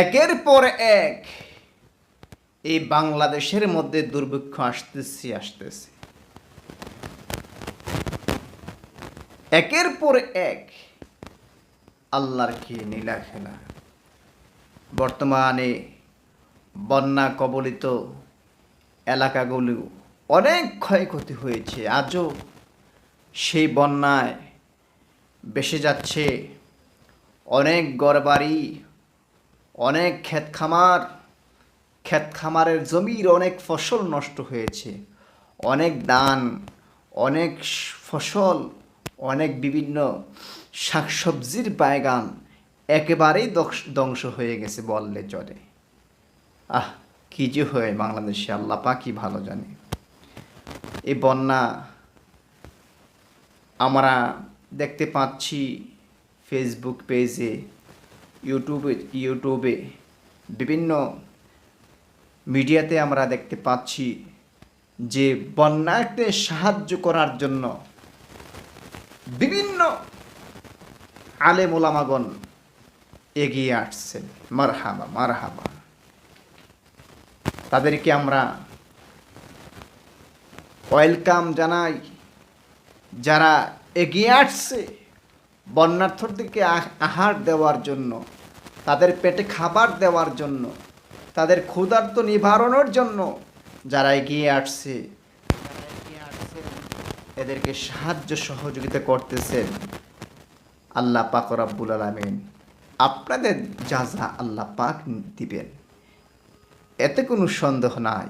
একের পর এক এই বাংলাদেশের মধ্যে দুর্ভিক্ষ আসতেছে আসতেছে। একের পর এক আল্লাহর কি নীলা খেলা। বর্তমানে বন্যা কবলিত এলাকাগুলো অনেক ক্ষয়ক্ষতি হয়েছে। আজও সেই বন্যায় বেসে যাচ্ছে অনেক গড়বাড়ি অনেক ক্ষেত খামার ক্ষেত খামারের জমির অনেক ফসল নষ্ট হয়েছে। অনেক ধান, অনেক ফসল, অনেক বিভিন্ন শাকসবজির বাগান একেবারেই ধ্বংস হয়ে গেছে বললে চলে। আহ, কি যে হয় বাংলাদেশে, আল্লাহ পাকি ভালো জানে। এই বন্যা আমরা দেখতে পাচ্ছি ফেসবুক পেজে ইউটিউবে ইউটিউবে বিভিন্ন মিডিয়াতে আমরা দেখতে পাচ্ছি যে বন্যাকে সাহায্য করার জন্য বিভিন্ন আলে ওলামাগণ এগিয়ে আসছেন মারহাবা মারহাবা। তাদেরকে আমরা ওয়েলকাম জানাই। যারা এগিয়ে আসছে বন্যার্থদেরকে আহ- আহার দেওয়ার জন্য, তাদের পেটে খাবার দেওয়ার জন্য, তাদের ক্ষুধার্ত নিবারণের জন্য যারা এগিয়ে আসছে, এদেরকে সাহায্য সহযোগিতা করতেছেন আল্লাহ পাক রব্বুল আলমিন। আপনাদের যা যা আল্লাহ পাক দিবেন, এতে কোনো সন্দেহ নাই।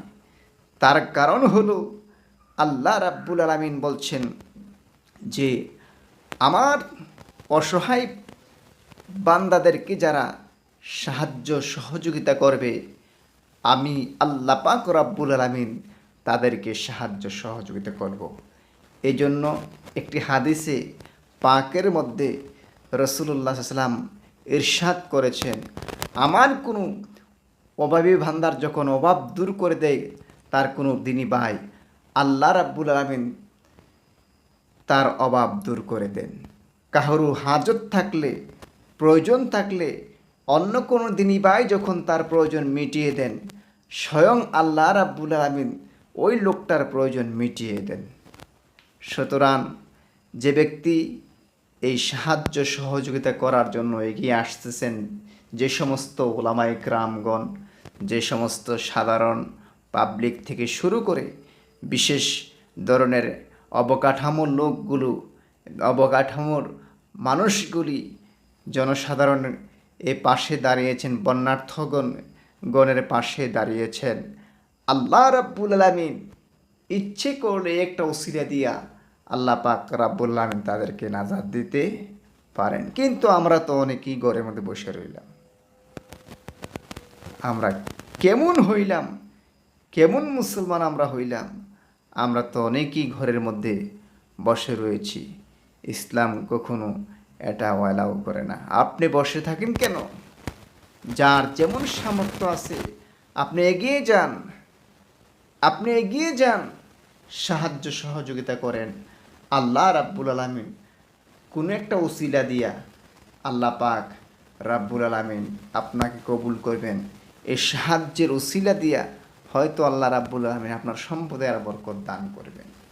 তার কারণ হলো, আল্লাহ রাব্বুল আলমিন বলছেন যে, আমার অসহায় বান্দাদেরকে যারা সাহায্য, সহযোগিতা করবে, আমি আল্লাহ পাক রাব্বুল আলমিন তাদেরকে সাহায্য, সহযোগিতা করব। এই জন্য একটি হাদিসে পাকের মধ্যে রসুল্লাহ সাল্লাম ইরশাদ করেছেন, আমার কোনো অভাবী ভান্ডার যখন অভাব দূর করে দেয়, তার কোনো দিনই ভাই আল্লাহ রাব্বুল আলমিন তার অভাব দূর করে দেন। কাহরু হাজত থাকলে, প্রয়োজন থাকলে অন্য কোনো দিনই বাই যখন তার প্রয়োজন মিটিয়ে দেন। স্বয়ং আল্লাহ রাব্বুল আলমিন ওই লোকটার প্রয়োজন মিটিয়ে দেন। সুতরাং যে ব্যক্তি এই সাহায্য সহযোগিতা করার জন্য এগিয়ে আসতেছেন, যে সমস্ত ওলামাই গ্রামগণ যে সমস্ত সাধারণ পাবলিক থেকে শুরু করে বিশেষ ধরনের অবকাঠামো লোকগুলো অবকাঠামোর মানুষগুলি জনসাধারণ এ পাশে দাঁড়িয়েছেন, বন্যার্থগণ গণের পাশে দাঁড়িয়েছেন। আল্লাহ রাব্বুল আলামিন ইচ্ছে করলে একটা ওসিলা দিয়া আল্লাহ পাক রাব্বুল আলামিন তাদেরকে নাজাদ দিতে পারেন। কিন্তু আমরা তো অনেকেই ঘরের মধ্যে বসে রইলাম। আমরা কেমন হইলাম, কেমন মুসলমান আমরা হইলাম, আমরা তো অনেকেই ঘরের মধ্যে বসে রয়েছি। ইসলাম কখনো এটা অ্যালাউ করে না। আপনি বসে থাকেন কেন? যার যেমন সামর্থ্য আছে, আপনি এগিয়ে যান। আপনি এগিয়ে যান। সাহায্য সহযোগিতা করেন। আল্লাহ রাব্বুল আলমিন কোনো একটা উসিলা দিয়া আল্লাহ পাক রাব্বুল আলমিন আপনাকে কবুল করবেন। এই সাহায্যের উসিলা দিয়া হয়তো আল্লাহ রাব্বুল আলমিন আপনার সম্পদে আর বরকত দান করবেন।